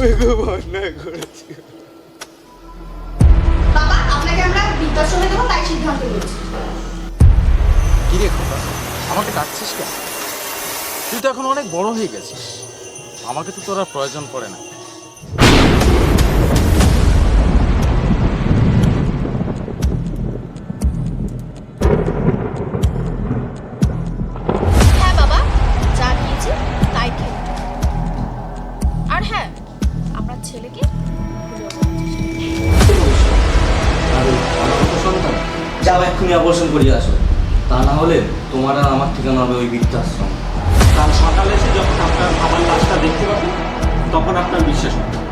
আমি খুব অন্যায় করেছি। বাবা আপনাকে আমরা বৃদ্ধাশ্রমে দেবো তাই সিদ্ধান্ত নিয়েছি। কি রে খোকা আমাকে ডাকছিস কেন? তুই তো এখন অনেক বড় হয়ে গেছিস। আমাকে তো তোরা আর প্রয়োজন পড়ে না। ছেলেকে যাও এক্ষুনি অপারেশন করিয়ে আসো। তা না হলে তোমার আর আমার ঠিকানা হবে ওই বৃদ্ধাশ্রম। কাল সকালে এসে যখন আপনার আমার লাশটা দেখতে পাবেন তখন আপনার বিশ্বাস হবে।